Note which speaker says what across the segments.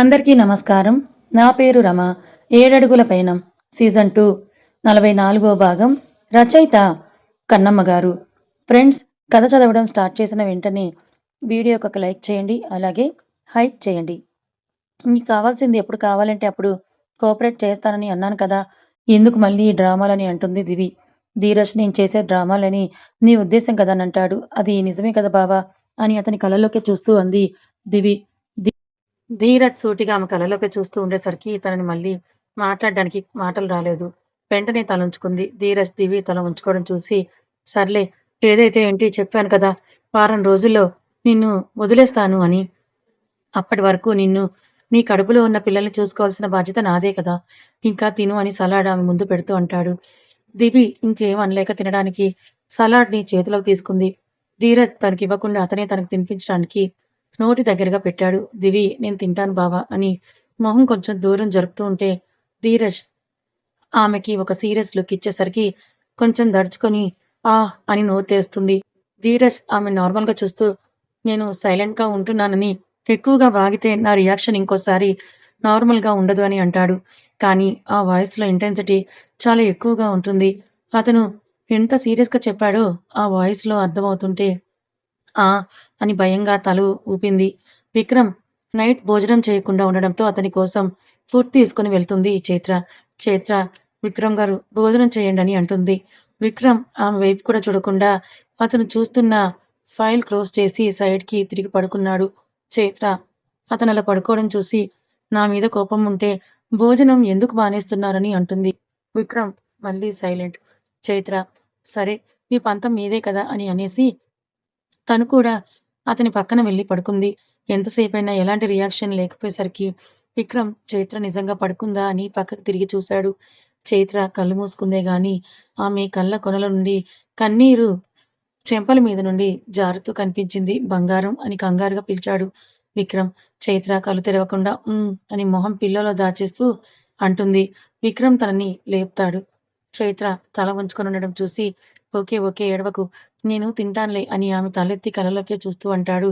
Speaker 1: అందరికీ నమస్కారం. నా పేరు రమ. ఏడడుగుల పైన. సీజన్ టూ నలభై నాలుగో భాగం. రచయిత కన్నమ్మ గారు. ఫ్రెండ్స్ కథ చదవడం స్టార్ట్ చేసిన వెంటనే వీడియోకి ఒక లైక్ చేయండి అలాగే హైప్ చేయండి. మీకు కావాల్సింది ఎప్పుడు కావాలంటే అప్పుడు కోఆపరేట్ చేస్తానని అన్నాను కదా. ఎందుకు మళ్ళీ ఈ డ్రామాలని అంటుంది దివి. ధీరజ్ నేను చేసే డ్రామాలని నీ ఉద్దేశం కదా అని అంటాడు. అది నిజమే కదా బావా అని అతని కళ్ళలోకి చూస్తూ అంది దివి. ధీరజ్ సూటిగా ఆమె కళ్ళలోకి చూస్తూ ఉండేసరికి తనని మళ్ళీ మాట్లాడడానికి మాటలు రాలేదు. వెంటనే తల ఉంచుకుంది. ధీరజ్ దివి తల ఉంచుకోవడం చూసి సర్లే ఏదైతే ఏంటి చెప్పాను కదా వారం రోజుల్లో నిన్ను వదిలేస్తాను అని. అప్పటి వరకు నిన్ను నీ కడుపులో ఉన్న పిల్లల్ని చూసుకోవాల్సిన బాధ్యత నాదే కదా. ఇంకా తిను అని సలాడ్ ఆమె ముందు పెడుతూ అంటాడు. దివి ఇంకేం అనలేక తినడానికి సలాడ్ని చేతిలోకి తీసుకుంది. ధీరజ్ తనకి ఇవ్వకుండా అతనే తనకు తినిపించడానికి నోటి దగ్గరగా పెట్టాడు. దివి నేను తింటాను బావా అని మొహం కొంచెం దూరం జరుపుతూ ఉంటే ధీరజ్ ఆమెకి ఒక సీరియస్ లుక్ ఇచ్చేసరికి కొంచెం దడుచుకొని ఆ అని నోరు తెస్తుంది ధీరజ్ ఆమె నార్మల్గా చూస్తూ నేను సైలెంట్గా ఉంటున్నానని ఎక్కువగా వాగితే నా రియాక్షన్ ఇంకోసారి నార్మల్గా ఉండదు అని అంటాడు. కానీ ఆ వాయిస్లో ఇంటెన్సిటీ చాలా ఎక్కువగా ఉంటుంది. అతను ఎంత సీరియస్గా చెప్పాడో ఆ వాయిస్లో అర్థమవుతుంటే ఆ అని భయంగా తలు ఊపింది. విక్రమ్ నైట్ భోజనం చేయకుండా ఉండడంతో అతని కోసం ఫుడ్ తీసుకుని వెళ్తుంది చైత్ర. చైత్ర విక్రమ్ గారు భోజనం చేయండి అని అంటుంది. విక్రమ్ ఆమె వైపు కూడా చూడకుండా అతను చూస్తున్న ఫైల్ క్లోజ్ చేసి సైడ్కి తిరిగి పడుకున్నాడు. చైత్ర అతను అలా పడుకోవడం చూసి నా మీద కోపం ఉంటే భోజనం ఎందుకు మానేస్తున్నారని అంటుంది. విక్రమ్ మళ్ళీ సైలెంట్. చైత్ర సరే మీ పంతం మీదే కదా అని అనేసి తను కూడా అతని పక్కన వెళ్ళి పడుకుంది. ఎంతసేపైనా ఎలాంటి రియాక్షన్ లేకపోయేసరికి విక్రమ్ చైత్ర నిజంగా పడుకుందా అని పక్కకు తిరిగి చూశాడు. చైత్ర కళ్ళు మూసుకుందే గాని ఆమె కళ్ళ కొనల నుండి కన్నీరు చెంపల మీద నుండి జారుతూ కనిపించింది బంగారం అని కంగారుగా పిలిచాడు విక్రమ్. చైత్ర కళ్ళు తెరవకుండా "ఉమ్" అని మొహం పిల్లలో దాచేస్తూ అంటుంది. విక్రమ్ తనని లేపుతాడు. చైత్ర తల ఉంచుకొని ఉండడం చూసి ఓకే ఓకే ఏడవకు. నేను తింటానులే అని ఆమె తలెత్తి కలలోకే చూస్తూ అంటాడు.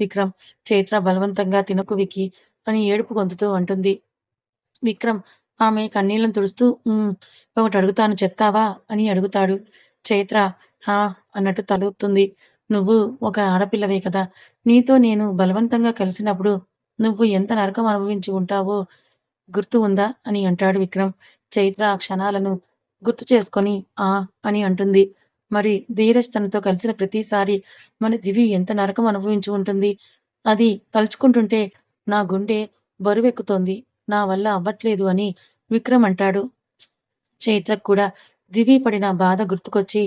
Speaker 1: విక్రమ్ చైత్ర బలవంతంగా తినకు వికి అని ఏడుపు గొంతుతో అంటుంది. విక్రమ్ ఆమె కన్నీళ్ళను తుడుస్తూ "ఉమ్, ఒకటి అడుగుతాను చెప్తావా? అని అడుగుతాడు. చైత్ర హా అన్నట్టు తలుపుతుంది నువ్వు ఒక ఆడపిల్లవే కదా. నీతో నేను బలవంతంగా కలిసినప్పుడు నువ్వు ఎంత నరకం అనుభవించి ఉంటావో గుర్తు ఉందా? అని అంటాడు విక్రమ్. చైత్ర ఆ క్షణాలను గుర్తు చేసుకొని ఆ అని అంటుంది. మరి ధీరజ్ తనతో కలిసిన ప్రతిసారి మన దివి ఎంత నరకం అనుభవించి ఉంటుంది. అది తలుచుకుంటుంటే నా గుండె బరువెక్కుతోంది. నా వల్ల అవ్వట్లేదు అని విక్రమ్ అంటాడు. చైత్రకు కూడా దివి పడిన బాధ గుర్తుకొచ్చి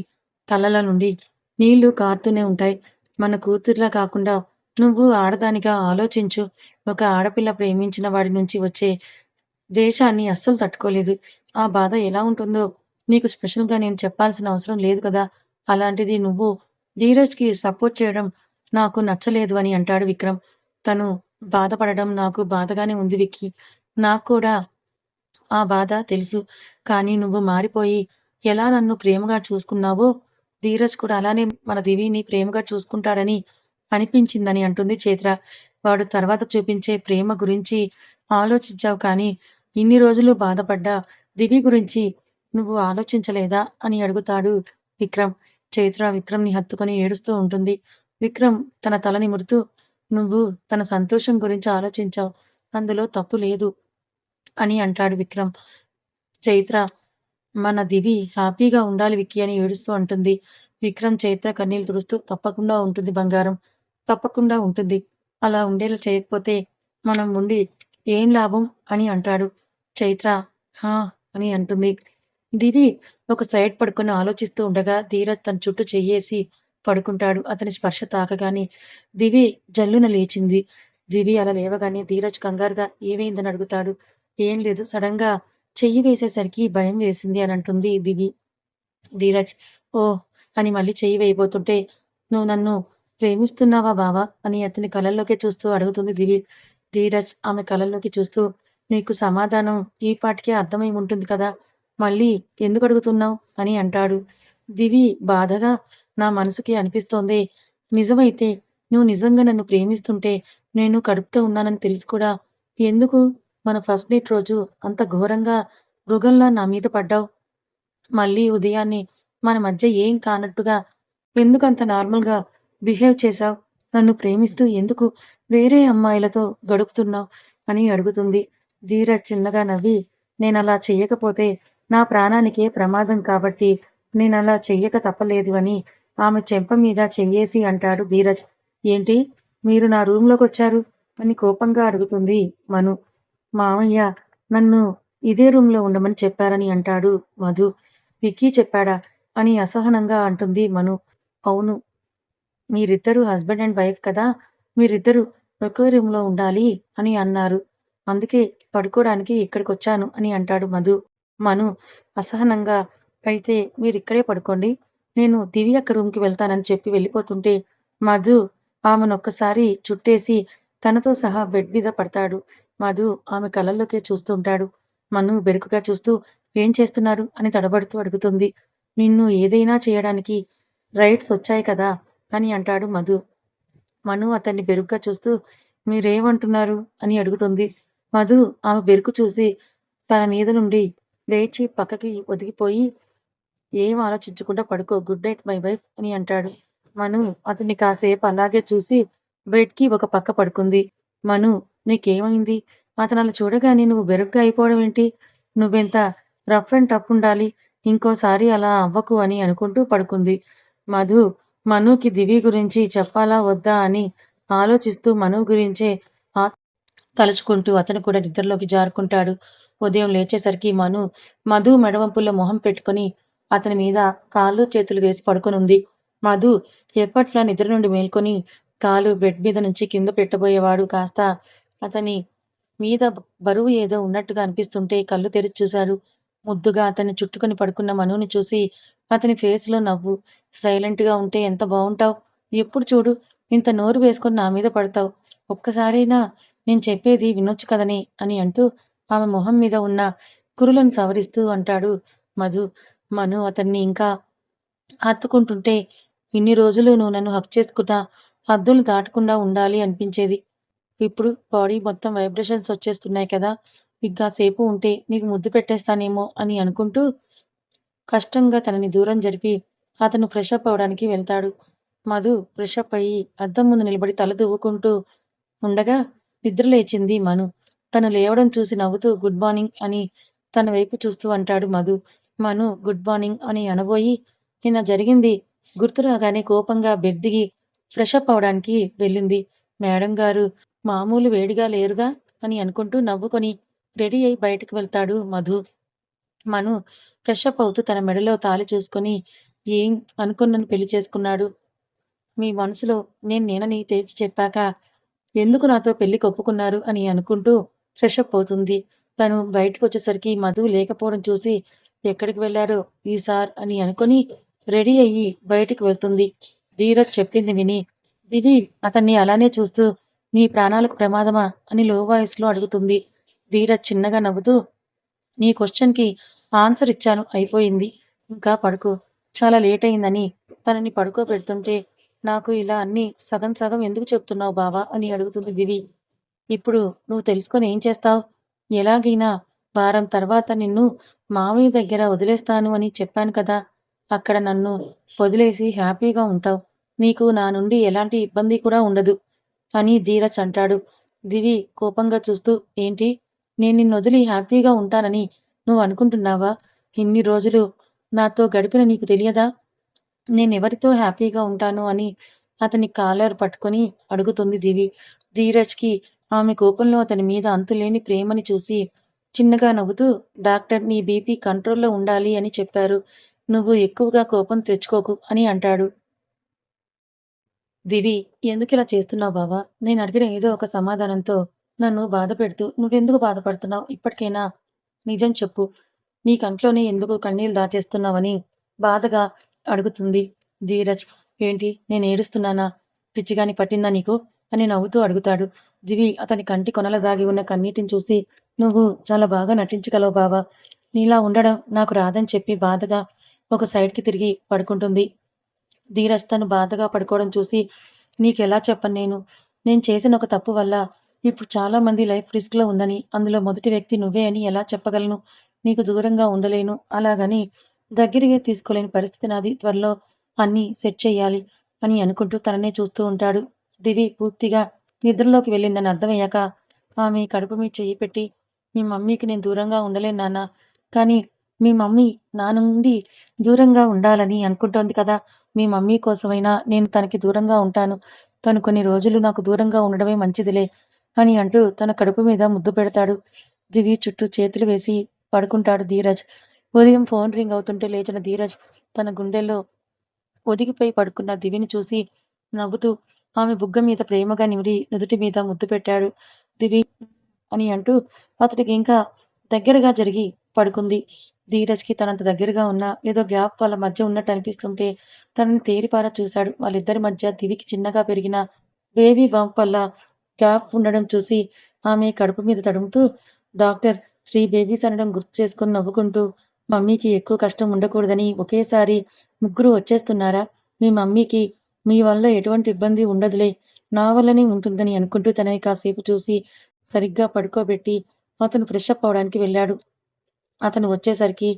Speaker 1: కళ్ళల నుండి నీళ్ళు కారుతూనే ఉంటాయి. మన కూతుర్లా కాకుండా నువ్వు ఆడదానిగా ఆలోచించు. ఒక ఆడపిల్ల ప్రేమించిన వాడి నుంచి వచ్చే ద్వేషాన్ని అస్సలు తట్టుకోలేదు. ఆ బాధ ఎలా ఉంటుందో నీకు స్పెషల్గా నేను చెప్పాల్సిన అవసరం లేదు కదా? అలాంటిది నువ్వు ధీరజ్కి సపోర్ట్ చేయడం నాకు నచ్చలేదు అని అంటాడు విక్రమ్. తను బాధపడడం నాకు బాధగానే ఉంది విక్కి. నాకు కూడా ఆ బాధ తెలుసు. కానీ నువ్వు మారిపోయి ఎలా నన్ను ప్రేమగా చూసుకున్నావో? ధీరజ్ కూడా అలానే మన దివిని ప్రేమగా చూసుకుంటాడని అనిపించిందని అంటుంది చైత్ర. వాడు తర్వాత చూపించే ప్రేమ గురించి ఆలోచించావు కానీ ఇన్ని రోజులు బాధపడ్డా దివి గురించి నువ్వు ఆలోచించలేదా? అని అడుగుతాడు విక్రమ్. చైత్ర విక్రమ్ని హత్తుకొని ఏడుస్తూ ఉంటుంది. విక్రమ్ తన తల నిమురుతూ నువ్వు తన సంతోషం గురించి ఆలోచించావు. అందులో తప్పు లేదు అని అంటాడు విక్రమ్. చైత్ర మన దివి హ్యాపీగా ఉండాలి విక్కీ అని ఏడుస్తూ అంటుంది. విక్రమ్ చైత్ర కన్నీళ్ళు తుడుస్తూ తప్పకుండా ఉంటుంది బంగారం. తప్పకుండా ఉంటుంది. అలా ఉండేలా చేయకపోతే మనం ఉండి ఏం లాభం? అని అంటాడు. చైత్ర హా అని అంటుంది. దివి ఒక సైడ్ పడుకుని ఆలోచిస్తూ ఉండగా ధీరజ్ తన చుట్టూ చెయ్యేసి పడుకుంటాడు. అతని స్పర్శ తాకగానే దివి జల్లున లేచింది. దివి అలా లేవగానే ధీరజ్ కంగారుగా ఏమైందని అడుగుతాడు. ఏం లేదు సడన్గా చెయ్యి వేసేసరికి భయం వేసింది అని అంటుంది దివి. ధీరజ్ ఓ అని మళ్ళీ చెయ్యి వేయబోతుంటే నువ్వు నన్ను ప్రేమిస్తున్నావా బావా అని అతని కళల్లోకి చూస్తూ అడుగుతుంది దివి. ధీరజ్ ఆమె కళల్లోకి చూస్తూ నీకు సమాధానం ఈ పాటికే అర్థమై ఉంటుంది కదా మళ్ళీ ఎందుకు అడుగుతున్నావు? అని అంటాడు. దివి బాధగా నా మనసుకి అనిపిస్తోంది. నిజమైతే నువ్వు నిజంగా నన్ను ప్రేమిస్తుంటే నేను కడుపుతో ఉన్నానని తెలిసి కూడా. ఎందుకు? మన ఫస్ట్ డేట్ రోజు అంత ఘోరంగా మృగంలా నా మీద పడ్డావు. మళ్ళీ ఉదయాన్నే మన మధ్య ఏం కానట్టుగా ఎందుకంత నార్మల్గా బిహేవ్ చేశావు? నన్ను ప్రేమిస్తూ ఎందుకు వేరే అమ్మాయిలతో గడుపుతున్నావు? అని అడుగుతుంది. ధీరజ్ చిన్నగా నవ్వి నేను అలా చేయకపోతే నా ప్రాణానికే ప్రమాదం కాబట్టి నేను అలా చెయ్యక తప్పలేదు అని ఆమె చెంప మీద చెయ్యేసి అంటాడు ధీరజ్. ఏంటి? మీరు నా రూమ్లోకి వచ్చారు అని కోపంగా అడుగుతుంది మను. మామయ్య నన్ను ఇదే రూమ్లో ఉండమని చెప్పారని అంటాడు మధు. విక్కీ చెప్పాడా? అని అసహనంగా అంటుంది మను. అవును మీరిద్దరూ హస్బెండ్ అండ్ వైఫ్ కదా? మీరిద్దరూ ఒకే రూమ్లో ఉండాలి అని అన్నారు. అందుకే పడుకోవడానికి ఇక్కడికి వచ్చాను అని అంటాడు మధు. మను అసహనంగా. అయితే మీరిక్కడే పడుకోండి. నేను దివ్య అక్క రూమ్కి వెళ్తానని చెప్పి వెళ్ళిపోతుంటే మధు ఆమెనొక్కసారి చుట్టేసి తనతో సహా బెడ్ మీద పడతాడు. మధు ఆమె కళ్ళల్లోకే చూస్తుంటాడు. మను బెరుకుగా చూస్తూ ఏం చేస్తున్నారు? అని తడబడుతూ అడుగుతుంది. నిన్ను ఏదైనా చేయడానికి రైట్స్ వచ్చాయి కదా అని అంటాడు మధు. మను అతన్ని బెరుగ్గా చూస్తూ మీరేమంటున్నారు? అని అడుగుతుంది. మధు ఆమె బెరుకు చూసి తన మీద నుండి లేచి పక్కకి ఒదిగిపోయి ఏం ఆలోచించకుండా పడుకో గుడ్ నైట్ మై వైఫ్ అని అంటాడు. మను అతన్ని కాసేపు అలాగే చూసి బెడ్కి ఒక పక్క పడుకుంది. మను నీకేమైంది? అతను అలా చూడగానే నువ్వు బెరుగ్గా అయిపోవడం ఏంటి? నువ్వెంత రఫ్ అండ్ టఫ్ ఉండాలి? ఇంకోసారి అలా అవ్వకు అని అనుకుంటూ పడుకుంది. మధు మనుకి దివి గురించి చెప్పాలా వద్దా అని ఆలోచిస్తూ మను గురించే తలుచుకుంటూ అతను కూడా నిద్రలోకి జారుకుంటాడు. ఉదయం లేచేసరికి మను మధు మెడవంపుల్లో మొహం పెట్టుకొని అతని మీద కాళ్ళు చేతులు వేసి పడుకొనుంది. మధు ఎప్పట్లా నిద్ర నుండి మేల్కొని కాలు బెడ్ మీద నుంచి కింద పెట్టబోయేవాడు. కాస్త అతని మీద బరువు ఏదో ఉన్నట్టుగా అనిపిస్తుంటే కళ్ళు తెరిచి చూశాడు. ముద్దుగా అతన్ని చుట్టుకొని పడుకున్న మనుని చూసి అతని ఫేస్లో నవ్వు. సైలెంట్గా ఉంటే ఎంత బాగుంటావు ఎప్పుడు చూడు ఇంత నోరు వేసుకొని నా మీద పడతావు. ఒక్కసారైనా నేను చెప్పేది వినొచ్చు కదనే అని అంటూ ఆమె మొహం మీద ఉన్న కురులను సవరిస్తూ అంటాడు మధు. మను అతన్ని ఇంకా హత్తుకుంటుంటే ఇన్ని రోజులు నువ్వు నన్ను హక్ చేసుకున్నా హద్దులు దాటకుండా ఉండాలి అనిపించేది. ఇప్పుడు బాడీ మొత్తం వైబ్రేషన్స్ వచ్చేస్తున్నాయి కదా ఇంకా సేపు ఉంటే నీకు ముద్దు పెట్టేస్తానేమో అని అనుకుంటూ కష్టంగా తనని దూరం జరిపి అతను ఫ్రెష్ అప్ అవడానికి వెళ్తాడు. మధు ఫ్రెష్ అప్ అయ్యి అద్దం ముందు నిలబడి తల దువ్వుకుంటూ ఉండగా నిద్ర లేచింది మను. తను లేవడం చూసి నవ్వుతూ గుడ్ మార్నింగ్ అని తన వైపు చూస్తూ అంటాడు మధు. మను గుడ్ మార్నింగ్ అని అనబోయి నిన్న జరిగింది గుర్తురాగానే కోపంగా బెడ్ దిగి ఫ్రెష్ అప్ అవడానికి వెళ్ళింది. మేడం గారు మామూలు వేడిగా లేరుగా అని అనుకుంటూ నవ్వుకొని రెడీ అయి బయటకు వెళ్తాడు మధు. మను ఫ్రెష్ అప్ అవుతూ తన మెడలో తాళి చూసుకొని ఏం అనుకున్నను పెళ్ళి చేసుకున్నాడు? మీ మనసులో నేను నేనని తేల్చి చెప్పాక ఎందుకు నాతో పెళ్ళి ఒప్పుకున్నారు అని అనుకుంటూ ఫ్రెష్ అప్ అవుతుంది. తను బయటకు వచ్చేసరికి మధు లేకపోవడం చూసి ఎక్కడికి వెళ్ళారో ఈ సార్ అని అనుకొని రెడీ అయ్యి బయటికి వెళ్తుంది. ధీరజ్ చెప్పింది విని దివి అతన్ని అలానే చూస్తూ నీ ప్రాణాలకు ప్రమాదమా? అని లో వాయిస్లో అడుగుతుంది. ధీరజ్ చిన్నగా నవ్వుతూ నీ క్వశ్చన్కి ఆన్సర్ ఇచ్చాను అయిపోయింది. ఇంకా పడుకో. చాలా లేట్ అయిందని తనని పడుకోబెడుతుంటే నాకు ఇలా అన్ని సగం సగం ఎందుకు చెప్తున్నావు బావా? అని అడుగుతుంది దివి. ఇప్పుడు నువ్వు తెలుసుకొని ఏం చేస్తావు? ఎలాగైనా వారం తర్వాత నిన్ను మామయ్య దగ్గర వదిలేస్తాను అని చెప్పాను కదా. అక్కడ నన్ను వదిలేసి హ్యాపీగా ఉంటావు. నీకు నా నుండి ఎలాంటి ఇబ్బంది కూడా ఉండదు అని ధీరజ్ అంటాడు. దివి కోపంగా చూస్తూ ఏంటి? నేను నిన్ను వదిలి హ్యాపీగా ఉంటానని నువ్వు అనుకుంటున్నావా? ఇన్ని రోజులు నాతో గడిపిన నీకు తెలియదా? నేనెవరితో హ్యాపీగా ఉంటాను అని అతని కాలర్ పట్టుకొని అడుగుతుంది దివి. ధీరజ్కి ఆమె కోపంలో అతని మీద అంతులేని ప్రేమని చూసి చిన్నగా నవ్వుతూ డాక్టర్ నీ బీపీ కంట్రోల్లో ఉండాలి అని చెప్పారు. నువ్వు ఎక్కువగా కోపం తెచ్చుకోకు అని అంటాడు. దివి ఎందుకు ఇలా చేస్తున్నావు బావా? నేను అడిగిన ఏదో ఒక సమాధానంతో నన్ను బాధ పెడుతూ నువ్వెందుకు బాధపడుతున్నావు? ఇప్పటికైనా నిజం చెప్పు. నీ కంట్లోనే ఎందుకు కన్నీళ్ళు దాచేస్తున్నావని బాధగా అడుగుతుంది ధీరజ్. ఏంటి? నేను ఏడుస్తున్నానా? పిచ్చిగాని పట్టిందా నీకు? అని నవ్వుతూ అడుగుతాడు. దివి అతని కంటి కొనల దాగి ఉన్న కన్నీటిని చూసి నువ్వు చాలా బాగా నటించగలవు బావా నీలా ఉండడం నాకు రాదని చెప్పి బాధగా ఒక సైడ్కి తిరిగి పడుకుంటుంది ధీరజ్ తను బాధగా పడుకోవడం చూసి నీకెలా చెప్పను నేను నేను చేసిన ఒక తప్పు వల్ల ఇప్పుడు చాలా మంది లైఫ్ రిస్క్‌లో ఉందని, అందులో మొదటి వ్యక్తి నువ్వే అని ఎలా చెప్పగలను? నీకు దూరంగా ఉండలేను. అలాగని దగ్గరగా తీసుకోలేని పరిస్థితి నాది. త్వరలో అన్నీ సెట్ చేయాలి అని అనుకుంటూ తననే చూస్తూ ఉంటాడు. దివి పూర్తిగా నిద్రలోకి వెళ్ళిందని అర్థమయ్యాక ఆమె కడుపు మీద చెయ్యి పెట్టి, మీ మమ్మీకి నేను దూరంగా ఉండలేను నాన్న. కానీ మీ మమ్మీ నా నుండి దూరంగా ఉండాలని అనుకుంటోంది కదా! మీ మమ్మీ కోసమైనా నేను తనకి దూరంగా ఉంటాను. తను కొన్ని రోజులు నాకు దూరంగా ఉండడమే మంచిదిలే అని అంటూ తన కడుపు మీద ముద్దు పెడతాడు. దివి చుట్టూ చేతులు వేసి పడుకుంటాడు ధీరజ్. ఉదయం ఫోన్ రింగ్ అవుతుంటే లేచిన ధీరజ్ తన గుండెల్లో ఒదిగిపోయి పడుకున్న దివిని చూసి నవ్వుతూ ఆమె బుగ్గ మీద ప్రేమగా నిమిరి నుదుటి మీద ముద్దు పెట్టాడు. దివి అని అంటూ అతడికి ఇంకా దగ్గరగా జరిగి పడుకుంది. ధీరజ్‌కి తనంత దగ్గరగా ఉన్న ఏదో గ్యాప్ వాళ్ళ మధ్య ఉన్నట్టు అనిపిస్తుంటే తనని తేరిపారా చూశాడు. వాళ్ళిద్దరి మధ్య దివికి చిన్నగా పెరిగిన బేబీ బంప్ వల్ల గ్యాప్ ఉండడం చూసి ఆమె కడుపు మీద తడుముతూ డాక్టర్ త్రీ బేబీస్ అనడం గుర్తు చేసుకొని నవ్వుకుంటూ మమ్మీకి ఎక్కువ కష్టం ఉండకూడదని ఒకేసారి ముగ్గురు వచ్చేస్తున్నారా? మీ మమ్మీకి మీ వల్ల ఎటువంటి ఇబ్బంది ఉండదులే. నా వల్లనే ఉంటుందని అనుకుంటూ తనని కాసేపు చూసి సరిగ్గా పడుకోబెట్టి అతను ఫ్రెష్ అప్ అవ్వడానికి వెళ్ళాడు. అతను వచ్చేసరికి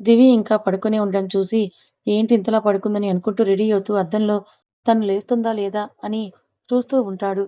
Speaker 1: దివి ఇంకా పడుకునే ఉండడం చూసి ఏంటి ఇంతలా పడుకుందని అనుకుంటూ రెడీ అవుతూ అద్దంలో తను లేస్తుందా లేదా అని చూస్తూ ఉంటాడు.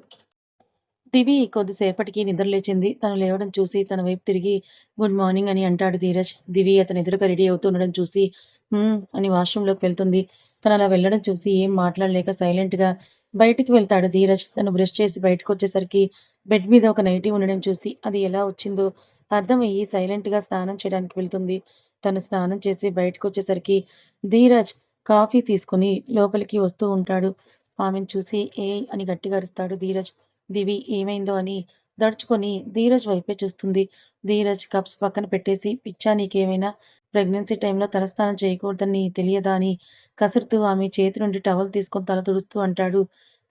Speaker 1: దివి కొద్దిసేపటికి నిద్రలేచింది. తను లేవడం చూసి తన వైపు తిరిగి గుడ్ మార్నింగ్ అని అంటాడు ధీరజ్. దివి అతని ఎదురుగా రెడీ అవుతూ ఉండడం చూసి హ్మ్ అని వాష్‌రూమ్‌లోకి వెళ్తుంది. తను అలా వెళ్ళడం చూసి ఏం మాట్లాడలేక సైలెంట్‌గా బయటికి వెళ్తాడు ధీరజ్. తను బ్రష్ చేసి బయటకు వచ్చేసరికి బెడ్ మీద ఒక నైటీ ఉండడం చూసి అది ఎలా వచ్చిందో అర్థమయ్యి సైలెంట్‌గా స్నానం చేయడానికి వెళ్తుంది. తను స్నానం చేసి బయటకు వచ్చేసరికి ధీరజ్ కాఫీ తీసుకొని లోపలికి వస్తూ ఉంటాడు. ఆమెను చూసి ఏ అని గట్టిగా అరుస్తాడు ధీరజ్. దివి ఏమైందో అని దడుచుకొని ధీరజ్ వైపే చూస్తుంది. ధీరజ్ కప్స్ పక్కన పెట్టేసి పిచ్చా నీకేమైనా ప్రెగ్నెన్సీ టైంలో తలస్నానం చేయకూడదని తెలియదా అని కసురుతూ ఆమె చేతి నుండి టవల్ తీసుకొని తల తుడుస్తూ అంటాడు.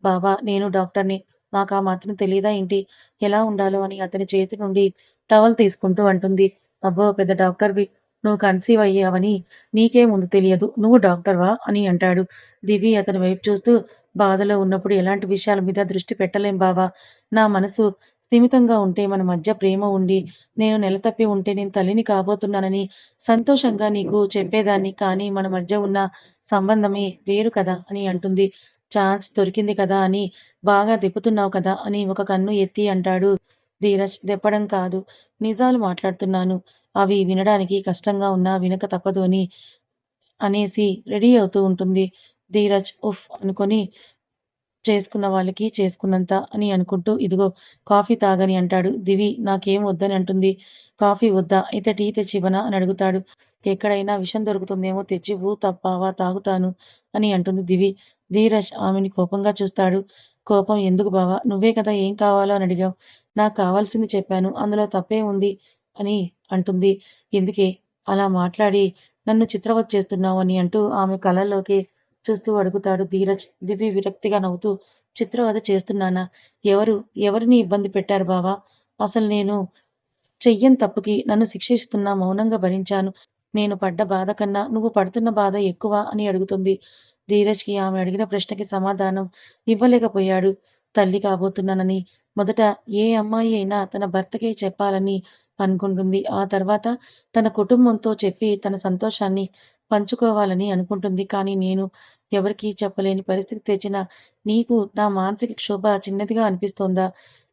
Speaker 1: బావా నేను డాక్టర్‌ని. ఆ మాత్రం తెలియదా ఏంటి? ఎలా ఉండాలో అని అతని చేతి నుండి టవల్ తీసుకుంటూ అంటుంది. అబ్బో! పెద్ద డాక్టర్‌వి. నువ్వు కన్సీవ్ అయ్యావని నీకే ముందు తెలియదు. నువ్వు డాక్టర్‌వా? అని అంటాడు. దివి అతని వైపు చూస్తూ బాధలో ఉన్నప్పుడు ఎలాంటి విషయాల మీద దృష్టి పెట్టలేం బావా! నా మనసు స్థిమితంగా ఉంటే మన మధ్య ప్రేమ ఉండి, నేను నెల తప్పి ఉంటే నేను తల్లిని కాబోతున్నానని సంతోషంగా నీకు చెప్పేదాన్ని. కానీ మన మధ్య ఉన్న సంబంధమే వేరు కదా! అని అంటుంది. ఛాన్స్ దొరికింది కదా అని బాగా దెప్పుతున్నావు కదా! అని ఒక కన్ను ఎత్తి అంటాడు. ధీరజ్ దెప్పడం కాదు. నిజాలు మాట్లాడుతున్నాను. అవి వినడానికి కష్టంగా ఉన్నా వినక తప్పదు అని అనేసి రెడీ అవుతూ ఉంటుంది. ధీరజ్ ఉఫ్ అనుకొని చేసుకున్న వాళ్ళకి చేసుకున్నంత అని అనుకుంటూ ఇదిగో కాఫీ తాగని అంటాడు. దివి నాకేం వద్దని అంటుంది. కాఫీ వద్దా? అయితే టీ తెచ్చివ్వనా? అని అడుగుతాడు. ఎక్కడైనా విషం దొరుకుతుందేమో తెచ్చివ్వు తప్పావా తాగుతాను అని అంటుంది దివి. ధీరజ్ ఆమెని కోపంగా చూస్తాడు. కోపం ఎందుకు బావా? నువ్వే కదా ఏం కావాలో అని అడిగావు. నాకు కావాల్సింది చెప్పాను. అందులో తప్పే ఉంది అని అంటుంది. ఎందుకే అలా మాట్లాడి నన్ను చిత్రవత్ చేస్తున్నావు అని అంటూ ఆమె కళల్లోకి చూస్తూ అడుగుతాడు ధీరజ్. దివి విరక్తిగా నవ్వుతూ చిత్రవధ చేస్తున్నానా? ఎవరు? ఎవరిని ఇబ్బంది పెట్టారు బావా? అసలు నేను చెయ్యని తప్పుకి నన్ను శిక్షిస్తున్నా మౌనంగా భరించాను. నేను పడ్డ బాధ కన్నా నువ్వు పడుతున్న బాధ ఎక్కువ అని అడుగుతుంది. ధీరజ్‌కి ఆమె అడిగిన ప్రశ్నకి సమాధానం ఇవ్వలేకపోయాడు. తల్లి కాబోతున్నానని మొదట ఏ అమ్మాయి అయినా తన భర్తకే చెప్పాలని అనుకుంటుంది. ఆ తర్వాత తన కుటుంబంతో చెప్పి తన సంతోషాన్ని పంచుకోవాలని అనుకుంటుంది. కానీ నేను ఎవరికీ చెప్పలేని పరిస్థితి తెచ్చిన నీకు నా మానసిక క్షోభ చిన్నదిగా అనిపిస్తోందా?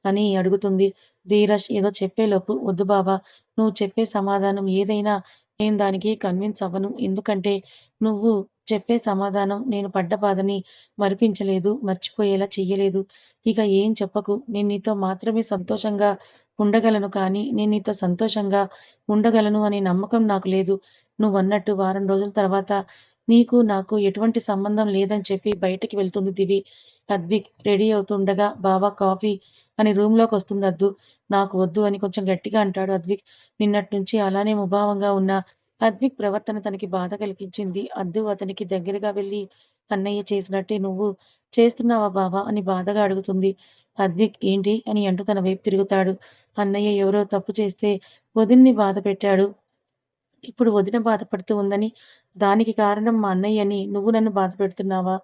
Speaker 1: అని అడుగుతుంది. ధీరజ్ ఏదో చెప్పేలోపు వద్దు బావా! నువ్వు చెప్పే సమాధానం ఏదైనా నేను దానికి కన్విన్స్ అవ్వను. ఎందుకంటే నువ్వు చెప్పే సమాధానం నేను పడ్డ బాధని మరిపించలేదు. మర్చిపోయేలా చెయ్యలేదు. ఇక ఏం చెప్పకు. నేను నీతో మాత్రమే సంతోషంగా ఉండగలను కానీ నేను నీతో సంతోషంగా ఉండగలను అనే నమ్మకం నాకు లేదు. నువ్వు అన్నట్టు వారం రోజుల తర్వాత నీకు నాకు ఎటువంటి సంబంధం లేదని చెప్పి బయటికి వెళ్తుంది దివి. అద్విక్ రెడీ అవుతుండగా బావ కాఫీ అని రూమ్‌లోకొస్తుంది అద్దు. నాకు వద్దు అని కొంచెం గట్టిగా అంటాడు అద్విక్. నిన్నట్నుంచి అలానే ముభావంగా ఉన్న అద్విక్ ప్రవర్తన తనకి బాధ కలిగించింది. అద్దు అతనికి దగ్గరగా వెళ్ళి అన్నయ్య చేసినట్టే నువ్వు చేస్తున్నావా బావ అని బాధగా అడుగుతుంది. అద్విక్ ఏంటి అని అంటూ తన వైపు తిరుగుతాడు. అన్నయ్య ఎవరో తప్పు చేస్తే వదిన్ని బాధపెట్టాడు. ఇప్పుడు వదిన బాధపడుతూ ఉందని దానికి కారణం మా అన్నయ్య అని నువ్వు నన్ను బాధపెడుతున్నావా?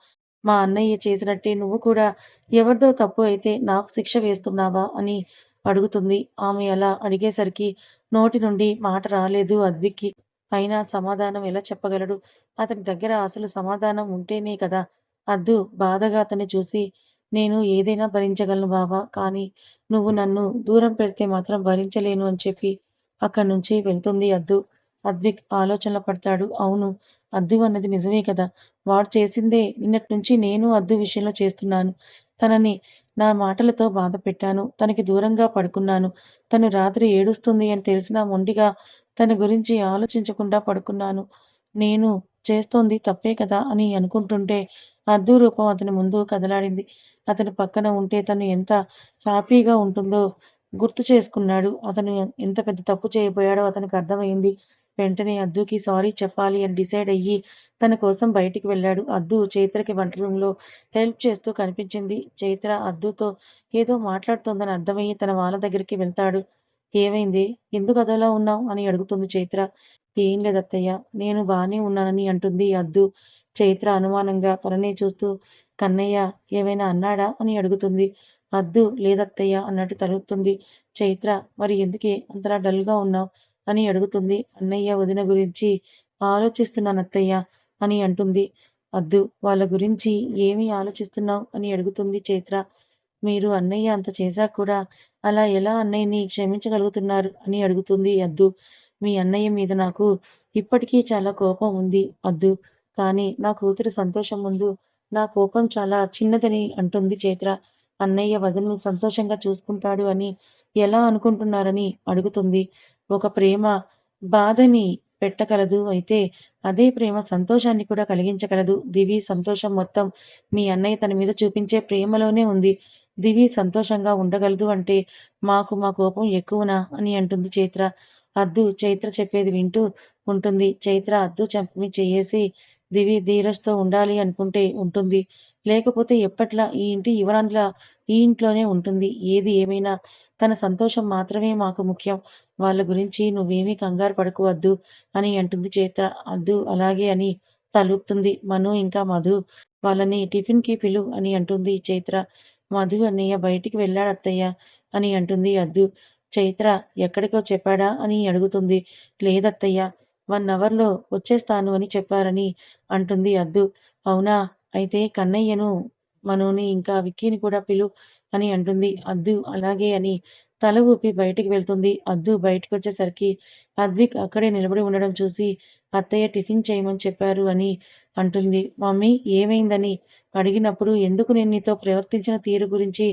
Speaker 1: మా అన్నయ్య చేసినట్టే నువ్వు కూడా ఎవరిదో తప్పు అయితే నాకు శిక్ష వేస్తున్నావా? అని అడుగుతుంది. ఆమె అలా అడిగేసరికి నోటి నుండి మాట రాలేదు అద్విక్కి. అయినా సమాధానం ఎలా చెప్పగలడు? అతని దగ్గర అసలు సమాధానం ఉంటేనే కదా. అద్దు బాధగా అతన్ని చూసి నేను ఏదైనా భరించగలను బావా కానీ నువ్వు నన్ను దూరం పెడితే మాత్రం భరించలేను అని చెప్పి అక్కడి నుంచి వెళ్తుంది అద్దు. అద్విక్ ఆలోచనలో పడతాడు. అవును అద్దు అన్నది నిజమే కదా. వాడు చేసిందే నిన్నటి నుంచి నేను అద్దు విషయంలో చేస్తున్నాను. తనని నా మాటలతో బాధ పెట్టాను. తనకి దూరంగా పడుకున్నాను. తను రాత్రి ఏడుస్తుంది అని తెలిసినా మొండిగా తన గురించి ఆలోచించకుండా పడుకున్నాను. నేను చేస్తోంది తప్పే కదా అని అనుకుంటుంటే అద్దు రూపం అతని ముందు కదలాడింది. అతని పక్కన ఉంటే తను ఎంత హ్యాపీగా ఉంటుందో గుర్తు చేసుకున్నాడు. అతను ఎంత పెద్ద తప్పు చేయబోయాడో అతనికి అర్థమైంది. వెంటనే అద్దుకి సారీ చెప్పాలి అని డిసైడ్ అయ్యి తన కోసం బయటికి వెళ్ళాడు. అద్దు చైత్రకి వంట రూమ్లో హెల్ప్ చేస్తూ కనిపించింది. చైత్ర అద్దుతో ఏదో మాట్లాడుతోందని అర్థమయ్యి తన వాళ్ళ దగ్గరికి వెళ్తాడు. ఏమైంది? ఎందుకు అదోలా ఉన్నావు? అని అడుగుతుంది చైత్ర. ఏం లేదత్తయ్య నేను బాగానే ఉన్నానని అంటుంది అద్దు. చైత్ర అనుమానంగా తననే చూస్తూ కన్నయ్య ఏమైనా అన్నాడా? అని అడుగుతుంది. అద్దు లేదత్తయ్య అన్నట్టు తలుగుతుంది చైత్ర మరి ఎందుకే అంతలా డల్గా ఉన్నావు? అని అడుగుతుంది. అన్నయ్య వదిన గురించి ఆలోచిస్తున్నాను అత్తయ్య అని అంటుంది. అద్దు వాళ్ళ గురించి ఏమి ఆలోచిస్తున్నావు అని అడుగుతుంది చైత్ర. మీరు అన్నయ్య అంత చేశాక కూడా అలా ఎలా అన్నయ్యని క్షమించగలుగుతున్నారు అని అడుగుతుంది అద్దు. మీ అన్నయ్య మీద నాకు ఇప్పటికీ చాలా కోపం ఉంది అద్దు. కానీ నా కూతురు సంతోషం ముందు నా కోపం చాలా చిన్నదని అంటుంది చైత్ర. అన్నయ్య వదిలిని సంతోషంగా చూసుకుంటాడు అని ఎలా అనుకుంటున్నారని అడుగుతుంది. ఒక ప్రేమ బాధని పెట్టగలదు. అయితే అదే ప్రేమ సంతోషాన్ని కూడా కలిగించగలదు. దివి సంతోషం మొత్తం మీ అన్నయ్య తన మీద చూపించే ప్రేమలోనే ఉంది. దివి సంతోషంగా ఉండగలదు అంటే మాకు మా కోపం ఎక్కువనా అని అంటుంది చైత్ర. అద్దు చైత్ర చెప్పేది వింటూ ఉంటుంది. చైత్ర అద్దు చంపి చేసి దివి ధీరజ్తో ఉండాలి అనుకుంటే ఉంటుంది. లేకపోతే ఎప్పట్లా ఈ ఇంటి యువరాన్లా ఈ ఇంట్లోనే ఉంటుంది. ఏది ఏమైనా తన సంతోషం మాత్రమే మాకు ముఖ్యం. వాళ్ళ గురించి నువ్వేమీ కంగారు పడుకోవద్దు అని అంటుంది చైత్ర. అద్దు అలాగే అని తలుపుతుంది. మను ఇంకా మధు వాళ్ళని టిఫిన్కి పిలు అని అంటుంది చైత్ర. మధు అన్నయ్య బయటికి వెళ్ళాడు అత్తయ్య అని అంటుంది అద్దు. చైత్ర ఎక్కడికో చెప్పాడా అని అడుగుతుంది. లేదత్తయ్య వన్ అవర్లో వచ్చేస్తాను అని చెప్పారని అంటుంది అద్దు. అవునా? అయితే కన్నయ్యను మనోని ఇంకా విక్కీని కూడా పిలు అని అంటుంది అద్దు. అలాగే అని తల ఊపి బయటికి వెళ్తుంది. అద్దు బయటకు వచ్చేసరికి అద్విక్ అక్కడే నిలబడి ఉండడం చూసి అత్తయ్య టిఫిన్ చేయమని చెప్పారు అని అంటుంది. మమ్మీ ఏమైందని అడిగినప్పుడు ఎందుకు నేను నీతో ప్రవర్తించిన తీరు గురించి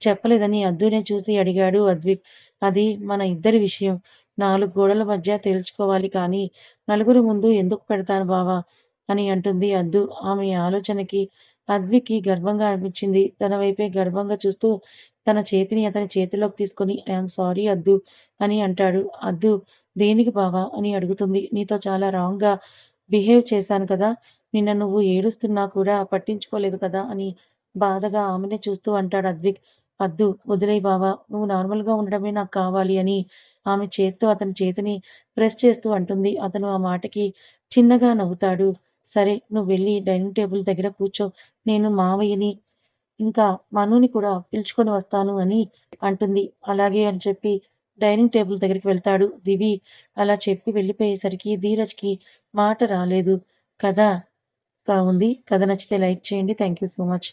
Speaker 1: చెప్పలేదని అద్దునే చూసి అడిగాడు అద్విక్. అది మన ఇద్దరి విషయం. నాలుగు గోడల మధ్య తేల్చుకోవాలి కానీ నలుగురు ముందు ఎందుకు పెడతాను బావా? అని అంటుంది అద్దు. ఆమె ఆలోచనకి అద్వికి గర్వంగా అనిపించింది. తన వైపే గర్వంగా చూస్తూ తన చేతిని అతని చేతిలోకి తీసుకొని ఐఎమ్ సారీ అద్దు అని అంటాడు. అద్దు దేనికి బావా? అని అడుగుతుంది. నీతో చాలా రాంగ్గా బిహేవ్ చేశాను కదా. నిన్న నువ్వు ఏడుస్తున్నా కూడా పట్టించుకోలేదు కదా అని బాధగా ఆమెనే చూస్తూ అంటాడు అద్విక్. వద్దు వదిలే బావా నువ్వు నార్మల్గా ఉండడమే నాకు కావాలి అని ఆమె చేత్తో అతని చేతిని ప్రెస్ చేస్తూ అంటుంది. అతను ఆ మాటకి చిన్నగా నవ్వుతాడు. సరే నువ్వు వెళ్ళి డైనింగ్ టేబుల్ దగ్గర కూర్చో. నేను మావయ్యని ఇంకా మనుని కూడా పిలుచుకొని వస్తాను అని అంటుంది. అలాగే అని చెప్పి డైనింగ్ టేబుల్ దగ్గరికి వెళ్తాడు. దివి అలా చెప్పి వెళ్ళిపోయేసరికి ధీరజ్కి మాట రాలేదు. కథ ఉంది కథ నచ్చితే లైక్ చేయండి. Thank you so much.